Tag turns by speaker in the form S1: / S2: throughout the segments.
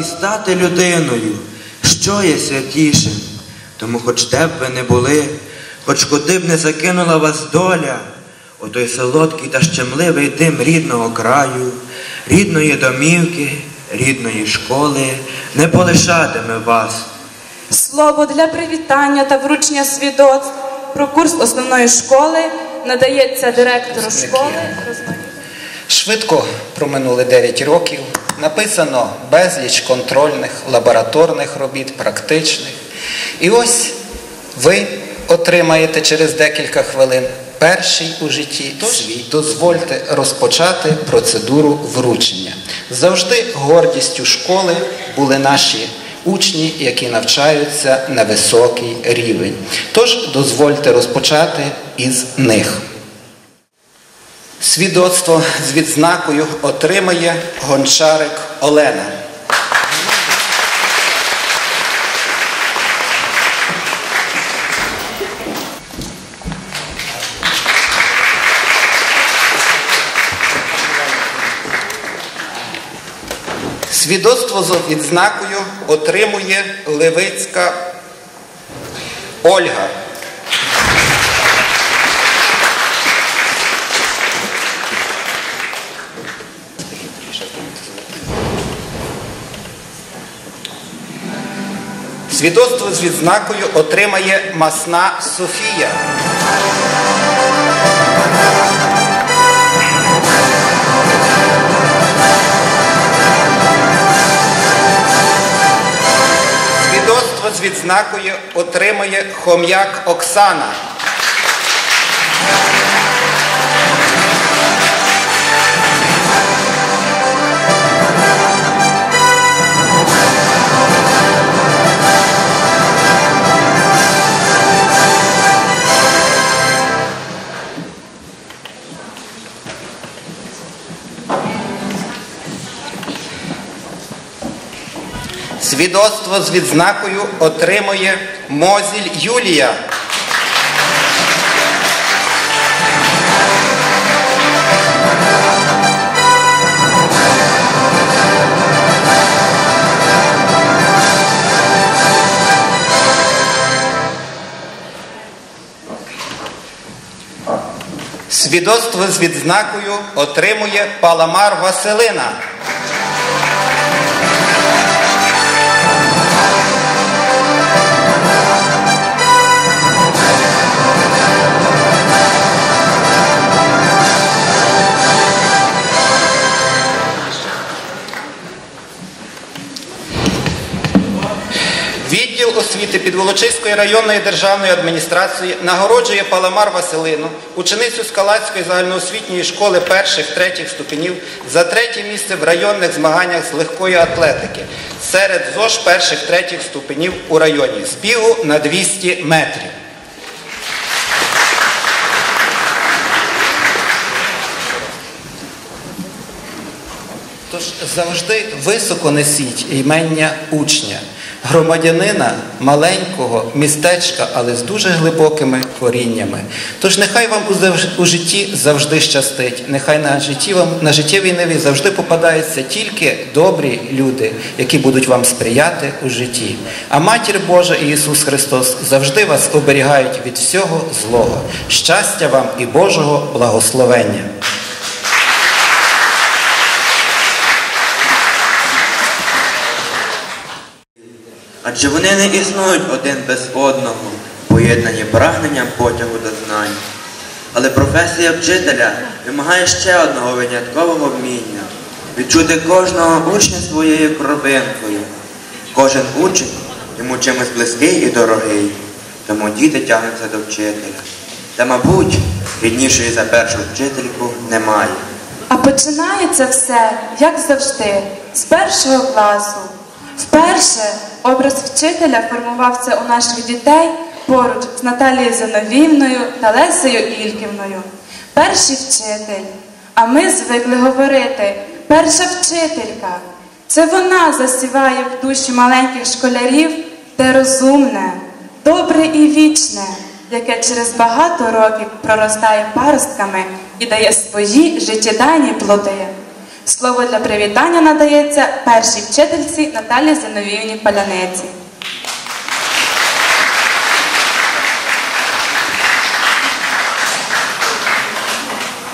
S1: і стати людиною, що є святішим. Тому хоч де б ви не були, хоч куди б не закинула вас доля, у той солодкий та щемливий дим рідного краю, рідної домівки, рідної школи не полишатиме вас.
S2: Слово для привітання та вручення свідоцтв про курс основної школи надається директору школи.
S3: Швидко проминули 9 років. Написано безліч контрольних, лабораторних робіт, практичних. І ось ви отримаєте через декілька хвилин перший у житті свій. Дозвольте розпочати процедуру вручення. Завжди гордістю школи були наші учні, які навчаються на високий рівень. Тож дозвольте розпочати із них. Свідоцтво з відзнакою отримає гончарик Олена. Свідоцтво з відзнакою отримує Левицька Ольга. Свідоцтво з відзнакою отримає Масна Софія. Свідоцтво з відзнакою отримає Хом'як Оксана. Свідоцтво з відзнакою отримує Мозіль Юлія. Свідоцтво з відзнакою отримує Паламар Василина. Підволочиської районної державної адміністрації нагороджує Паламар Василину, ученицю Скалацької загальноосвітньої школи перших-третіх ступенів за третє місце в районних змаганнях з легкої атлетики серед ЗОЖ перших-третіх ступенів у районі з бігу на 200 метрів. Тож завжди високо несіть імення учня, громадянина маленького містечка, але з дуже глибокими коріннями. Тож нехай вам у житті завжди щастить, нехай на житті вам на життєвій ниві завжди попадаються тільки добрі люди, які будуть вам сприяти у житті. А матір Божа і Ісус Христос завжди вас оберігають від всього злого. Щастя вам і Божого благословення.
S1: Адже вони не існують один без одного, поєднані прагненням потягу до знань. Але професія вчителя вимагає ще одного виняткового вміння відчути кожного учня своєю кровинкою. Кожен учень йому чимось близький і дорогий, тому діти тягнуться до вчителя. Та, мабуть, ріднішої за першу вчительку немає.
S2: А починається все, як завжди, з першого класу. Вперше образ вчителя формувався у наших дітей поруч з Наталією Зиновівною та Лесею Ільківною. Перший вчитель. А ми звикли говорити перша вчителька. Це вона засіває в душі маленьких школярів те розумне, добре і вічне, яке через багато років проростає паростками і дає свої життєдайні плоди. Слово для привітання надається першій вчительці Наталії Зиновіївні Паляниці.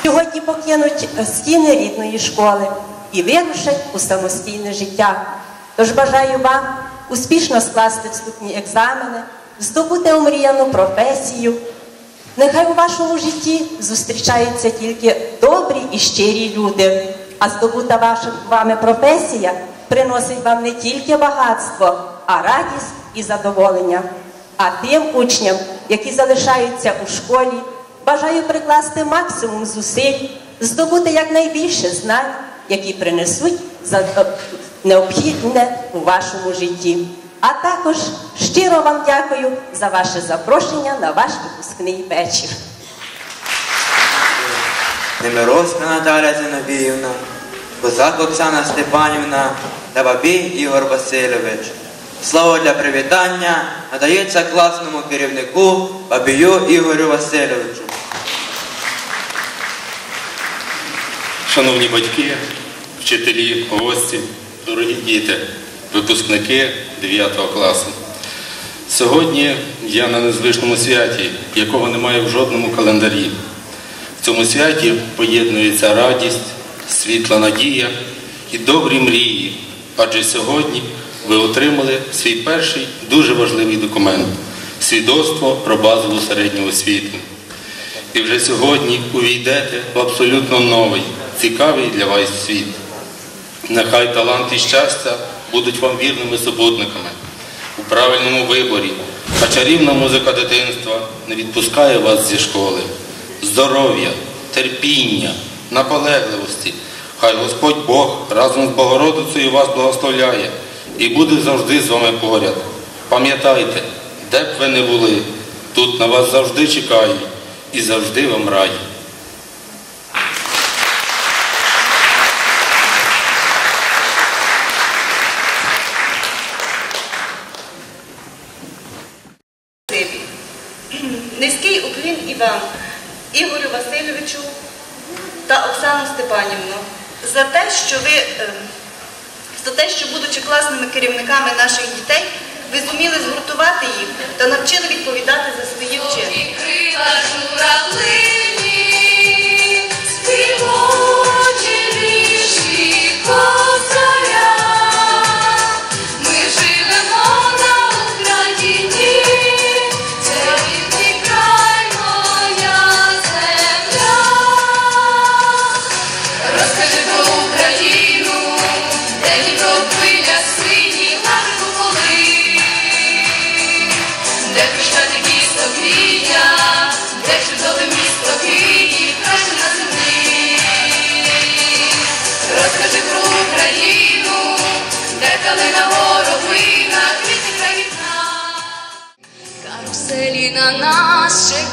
S4: Сьогодні покинуть стіни рідної школи і вирушать у самостійне життя. Тож бажаю вам успішно скласти вступні екзамени, здобути омріяну професію. Нехай у вашому житті зустрічаються тільки добрі і щирі люди, а здобута ваша вами професія приносить вам не тільки багатство, а радість і задоволення. А тим учням, які залишаються у школі, бажаю прикласти максимум зусиль, здобути якнайбільше знань, які принесуть е, необхідне у вашому житті. А також щиро вам дякую за ваше запрошення на ваш випускний вечір.
S1: Немировська Наталя Зиновіївна, Козак Оксана Степанівна та Бабій Ігор Васильович. Слово для привітання надається класному керівнику Бабію Ігорю Васильовичу.
S5: Шановні батьки, вчителі, гості, дорогі діти, випускники 9 класу. Сьогодні я на незвичному святі, якого немає в жодному календарі. Цьому святі поєднується радість, світла надія і добрі мрії, адже сьогодні ви отримали свій перший дуже важливий документ свідоцтво про базову середню освіту. І вже сьогодні увійдете в абсолютно новий, цікавий для вас світ. Нехай талант і щастя будуть вам вірними супутниками у правильному виборі, а чарівна музика дитинства не відпускає вас зі школи. Здоров'я, терпіння, наполегливості. Хай Господь Бог разом з Богородицею вас благословляє і буде завжди з вами поряд. Пам'ятайте, де б ви не були, тут на вас завжди чекають і завжди вам раді.
S6: Низький уклін і вам, Ігорю Васильовичу та Оксану Степанівну, за те, що ви, е, за те, що, будучи класними керівниками наших дітей, ви зуміли згуртувати їх та навчили відповідати за свої вчинки.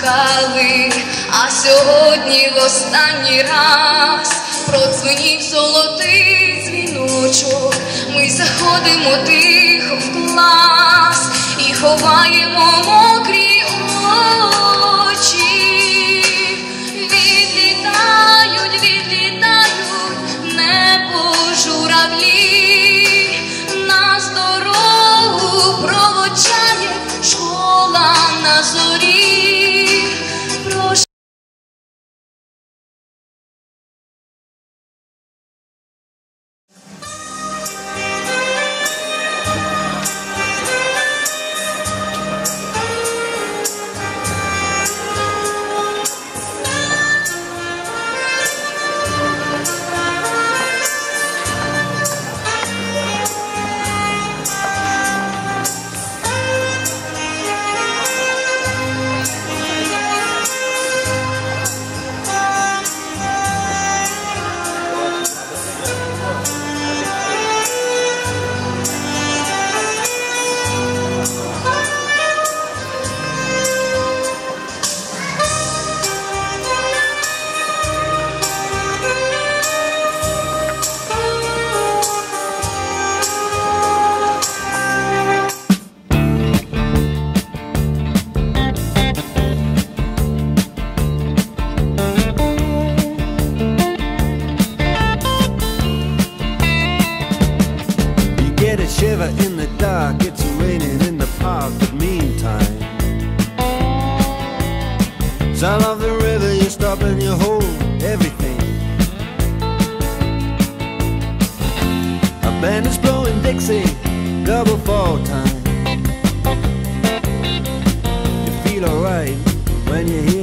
S7: Чекали, а сьогодні в останній раз продзвенів золотий дзвіночок. Ми заходимо тихо в клас і ховаємо мокрі очі. Відлітають, відлітають небо журавлі, нас дорогу проводжає школа на зорі.
S8: Sexy double fall time. You feel alright when you hear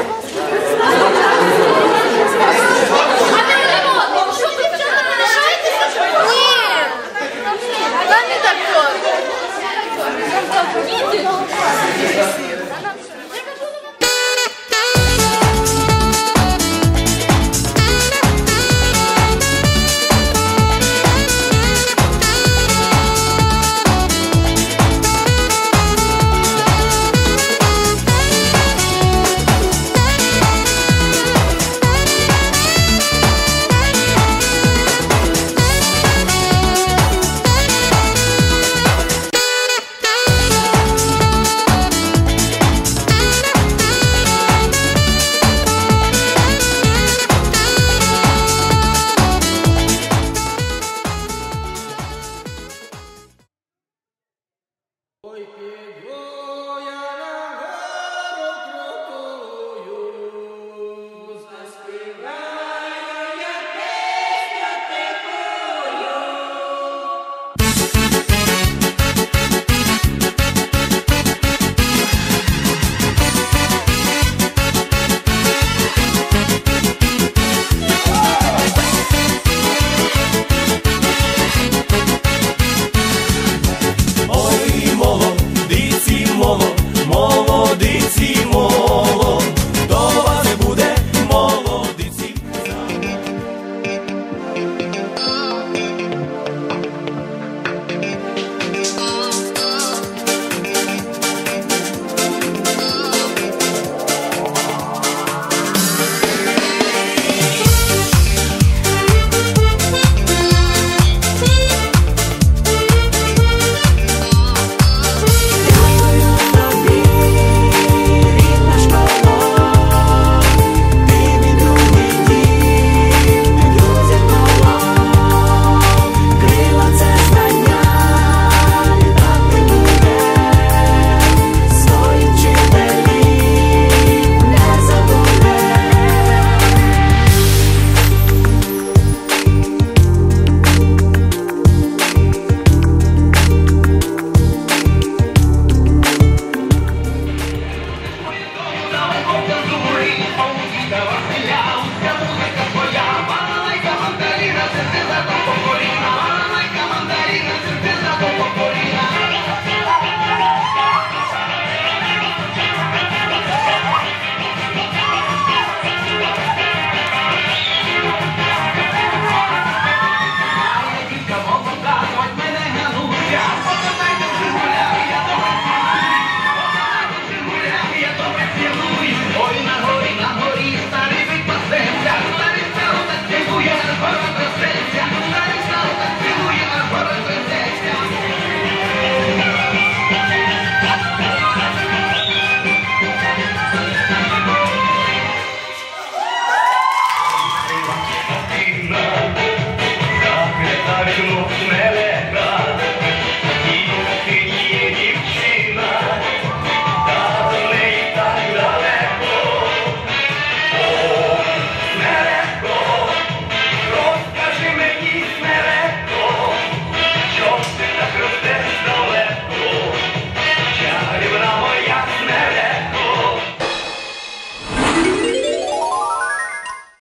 S9: Oi,
S10: Pedro.